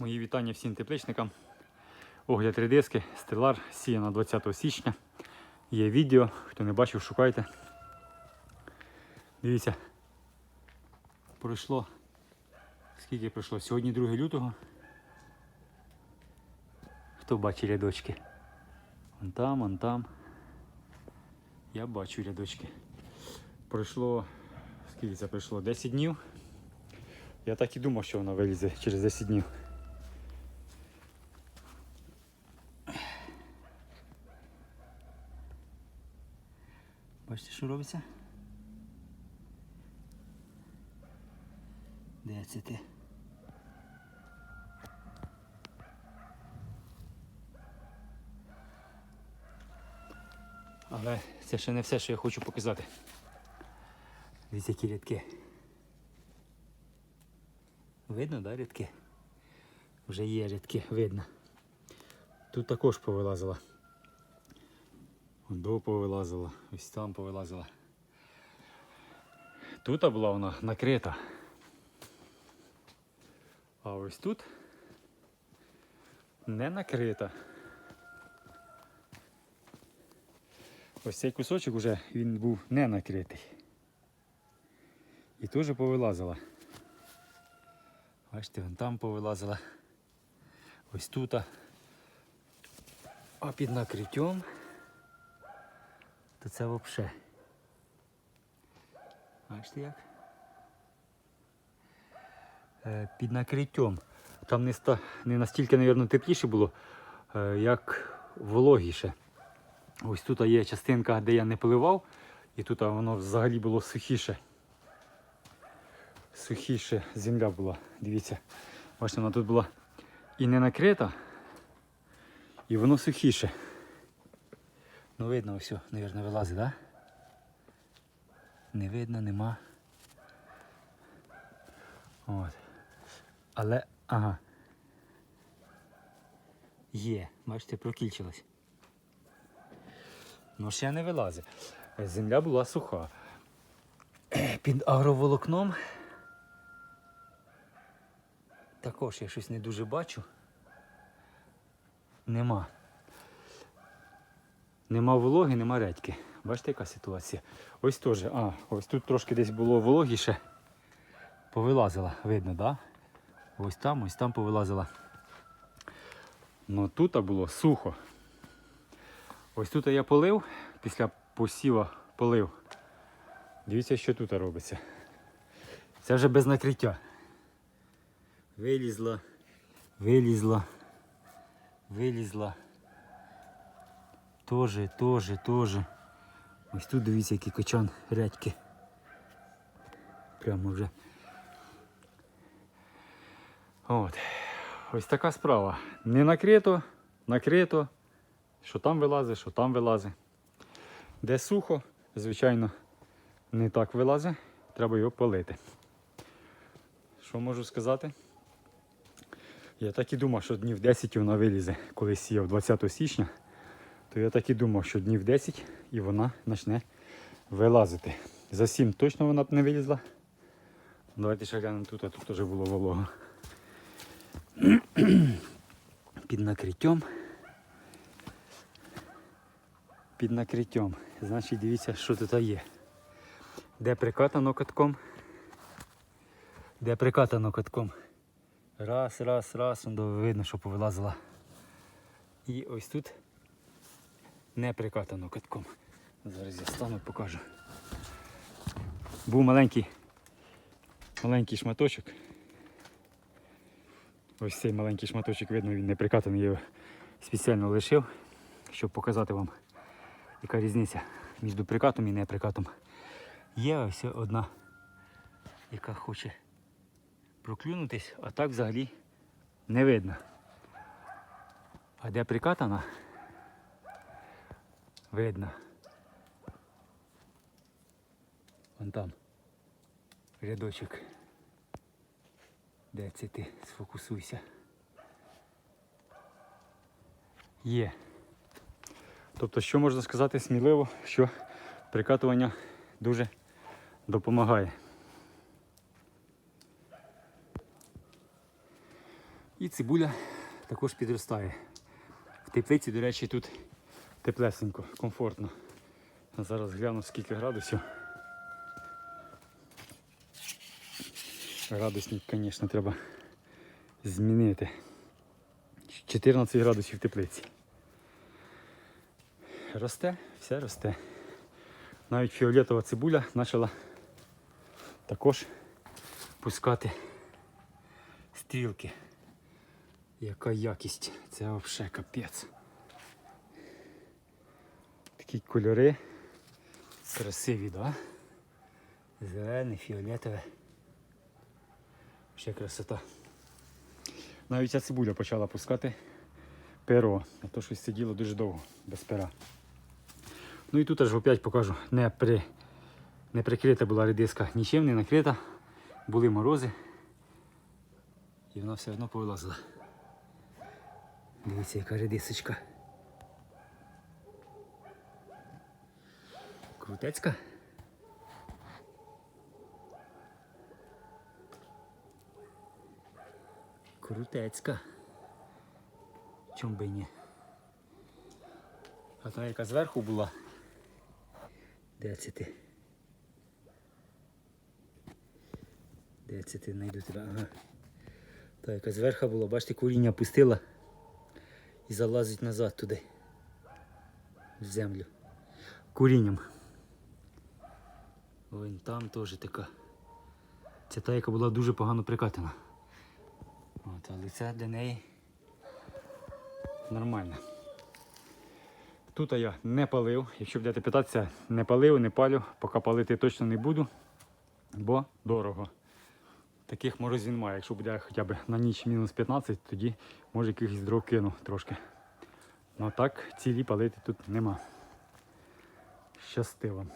Мої вітання всім тепличникам. Огляд редиски, стелар, сіяна 20 січня. Є відео, хто не бачив, шукайте. Дивіться. Пройшло. Скільки пройшло? Сьогодні 2 лютого. Хто бачить рядочки? Вон там, вон там. Я бачу рядочки. Пройшло. Скільки це пройшло? 10 днів. Я так і думав, що вона вилізе через 10 днів. Бачите, що робиться? Де це ти? Але це ще не все, що я хочу показати. Дивіться, які рядки. Видно, да, рядки? Вже є рядки, видно. Тут також повилазила. До повилазила, ось там повилазила. Тут була вона накрита. А ось тут не накрита. Ось цей кусочок уже він був не накритий. І теж повилазила. Бачите, вон там повилазила. Ось тут. А під накриттям то це взагалі. Бачите як? Е, під накриттям. Там не, ста, не настільки, мабуть, тепліше було, е, як вологіше. Ось тут є частинка, де я не поливав, і тут воно взагалі було сухіше. Сухіше земля була. Дивіться, бачите, вона тут була і не накрита, і воно сухіше. Ну видно, ось, мабуть, вилазить, так? Да? Не видно, нема. От. Але, ага. Є, бачите, прокільчилась. Ну ще не вилазить. Земля була суха. Під агроволокном також я щось не дуже бачу. Нема. Нема вологи, нема редьки. Бачите, яка ситуація? Ось теж, а, ось тут трошки десь було вологіше. Повилазила, видно? Да? Ось там, ось там повилазила. Ну тут було сухо. Ось тут я полив, після посіва полив. Дивіться, що тут робиться. Це вже без накриття. Вилізла, вилізла, вилізла. Тоже, тоже, тоже. Ось тут дивіться, який качан рядьки. Прямо вже. От. Ось така справа. Не накрито, накрито. Що там вилазить, що там вилазить. Де сухо, звичайно, не так вилазить, треба його полити. Що можу сказати? Я так і думав, що днів 10 вона вилізе, коли сіяв 20 січня, то я так і думав, що днів 10 і вона почне вилазити. За 7 точно вона б не вилізла. Давайте ще глянемо тут, а тут теж було волого. Під накриттям. Під накриттям. Значить, дивіться, що тут є. Де прикатано катком. Де прикатано катком. Раз, раз, раз, видно, що повилазила. І ось тут не прикатано катком. Зараз я стану покажу. Був маленький, маленький шматочок. Ось цей маленький шматочок, видно, він не прикатаний, я його спеціально лишив, щоб показати вам, яка різниця між прикатом і неприкатом. Є ось одна, яка хоче проклюнутись, а так взагалі не видно. А де прикатана? Видно. Вон там рядочок. Де це ти? Сфокусуйся. Є. Тобто, що можна сказати сміливо, що прикатування дуже допомагає. І цибуля також підростає. В теплиці, до речі, тут теплесенько, комфортно. Зараз гляну скільки градусів. Градусник, звісно, треба змінити. 14 градусів теплиці. Росте, все росте. Навіть фіолетова цибуля почала також пускати стрілки. Яка якість, це взагалі капець. Такі кольори красиві, да? Зелене, фіолетове. Ще красота. Навіть ця цибуля почала пускати перо, а то щось сиділо дуже довго, без пера. Ну і тут аж опять покажу, не, при, не прикрита була редиска нічим, не накрита. Були морози. І вона все одно повилазила. Дивіться, яка редисочка. Крутецька. Крутецька. Чом би ні. А та, яка зверху була. Де це ти? Де це ти знайду тебе? Ага. Та, яка зверху була, бачите, коріння пустила і залазить назад туди. В землю. Корінням. Ой, там теж така. Це та, яка була дуже погано прикатана. От, але це для неї нормально. Тут я не палив. Якщо будете питатися, не палив, не палю, поки палити точно не буду, бо дорого. Таких морозів немає. Якщо буде хоча б на ніч мінус 15, тоді може якихось дров кину трошки. Ну так, цілі палити тут нема. Щасти вам.